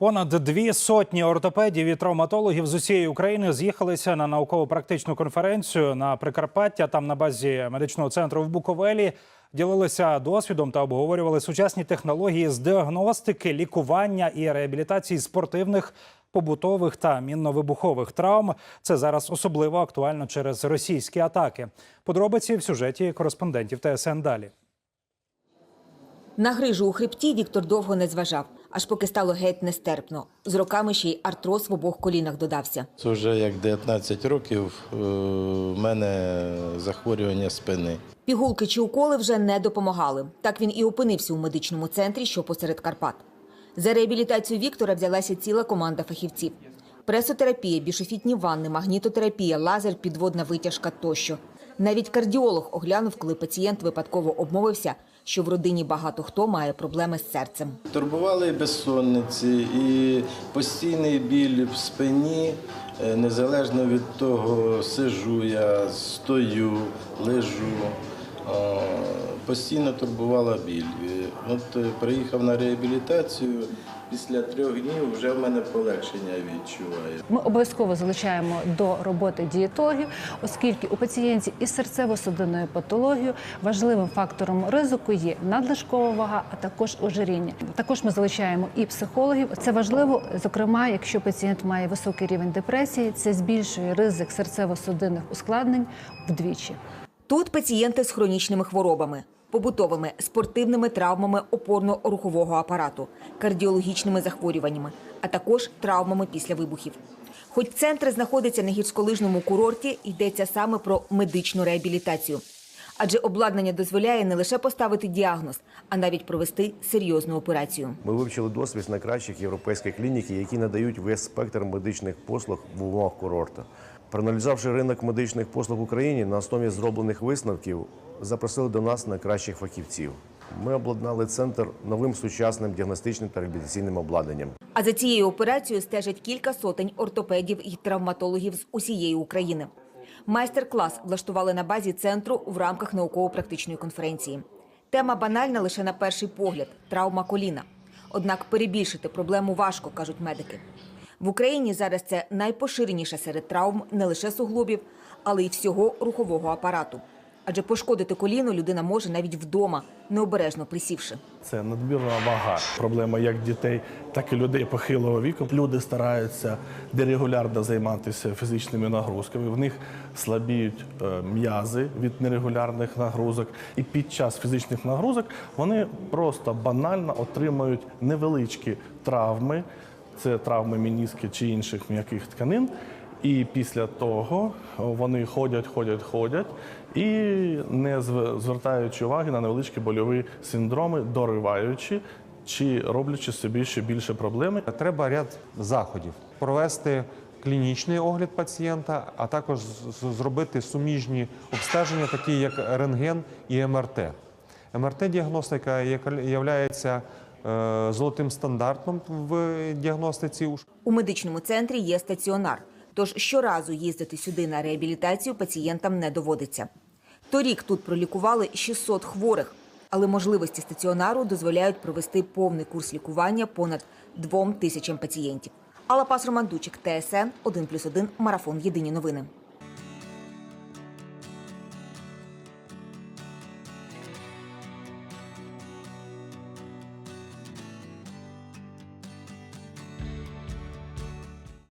Понад дві сотні ортопедів і травматологів з усієї України з'їхалися на науково-практичну конференцію на Прикарпаття. Там на базі медичного центру в Буковелі ділилися досвідом та обговорювали сучасні технології з діагностики, лікування і реабілітації спортивних, побутових та мінно-вибухових травм. Це зараз особливо актуально через російські атаки. Подробиці в сюжеті кореспондентів ТСН далі. На грижу у хребті Віктор довго не зважав, аж поки стало геть нестерпно. З роками ще й артроз в обох колінах додався. Це вже як 19 років е, в мене захворювання спини. Пігулки чи уколи вже не допомагали. Так він і опинився у медичному центрі, що посеред Карпат. За реабілітацію Віктора взялася ціла команда фахівців. Пресотерапія, бішофітні ванни, магнітотерапія, лазер, підводна витяжка тощо. Навіть кардіолог оглянув, коли пацієнт випадково обмовився, що в родині багато хто має проблеми з серцем. Турбували і безсонниці, і постійний біль в спині, е, незалежно від того, сижу я, стою, лежу. Постійно турбувала біль. От е, приїхав на реабілітацію, після трьох днів вже в мене полегшення відчуваю. Ми обов'язково залучаємо до роботи дієтологів, оскільки у пацієнтів із серцево-судинною патологією важливим фактором ризику є надлишкова вага, а також ожиріння. Також ми залучаємо і психологів. Це важливо, зокрема, якщо пацієнт має високий рівень депресії, це збільшує ризик серцево-судинних ускладнень вдвічі. Тут пацієнти з хронічними хворобами, побутовими, спортивними травмами опорно-рухового апарату, кардіологічними захворюваннями, а також травмами після вибухів. Хоч центр знаходиться на гірськолижному курорті, йдеться саме про медичну реабілітацію. Адже обладнання дозволяє не лише поставити діагноз, а навіть провести серйозну операцію. Ми вивчили досвід найкращих європейських клінік, які надають весь спектр медичних послуг в умовах курорту. Проаналізувавши ринок медичних послуг в Україні на основі зроблених висновків, запросили до нас найкращих фахівців. Ми обладнали центр новим сучасним діагностичним та реабілітаційним обладнанням. А за цією операцією стежать кілька сотень ортопедів і травматологів з усієї України. Майстер-клас влаштували на базі центру в рамках науково-практичної конференції. Тема банальна лише на перший погляд травма коліна. Однак перебільшити проблему важко, кажуть медики. В Україні зараз це найпоширеніша серед травм не лише суглобів, але й всього рухового апарату. Адже пошкодити коліно людина може навіть вдома, необережно присівши. Це надмірна вага. Проблема як дітей, так і людей похилого віку. Люди стараються дерегулярно займатися фізичними нагрузками. В них слабіють е, м'язи від нерегулярних нагрузок. І під час фізичних нагрузок вони просто банально отримують невеличкі травми. Це травми мініски чи інших м'яких тканин. І після того вони ходять, ходять, ходять і не звертаючи уваги на невеличкі больові синдроми, дориваючи чи роблячи собі ще більше проблеми. Треба ряд заходів провести клінічний огляд пацієнта, а також зробити суміжні обстеження, такі як рентген і МРТ. МРТ-діагностика є золотим стандартом в діагностиці. У медичному центрі є стаціонар, тож щоразу їздити сюди на реабілітацію пацієнтам не доводиться. Торік тут пролікували 600 хворих, але можливості стаціонару дозволяють провести повний курс лікування понад двом тисячам пацієнтів. Алла Пас Романдучик, ТСН 1+,1, Марафон. Єдині новини.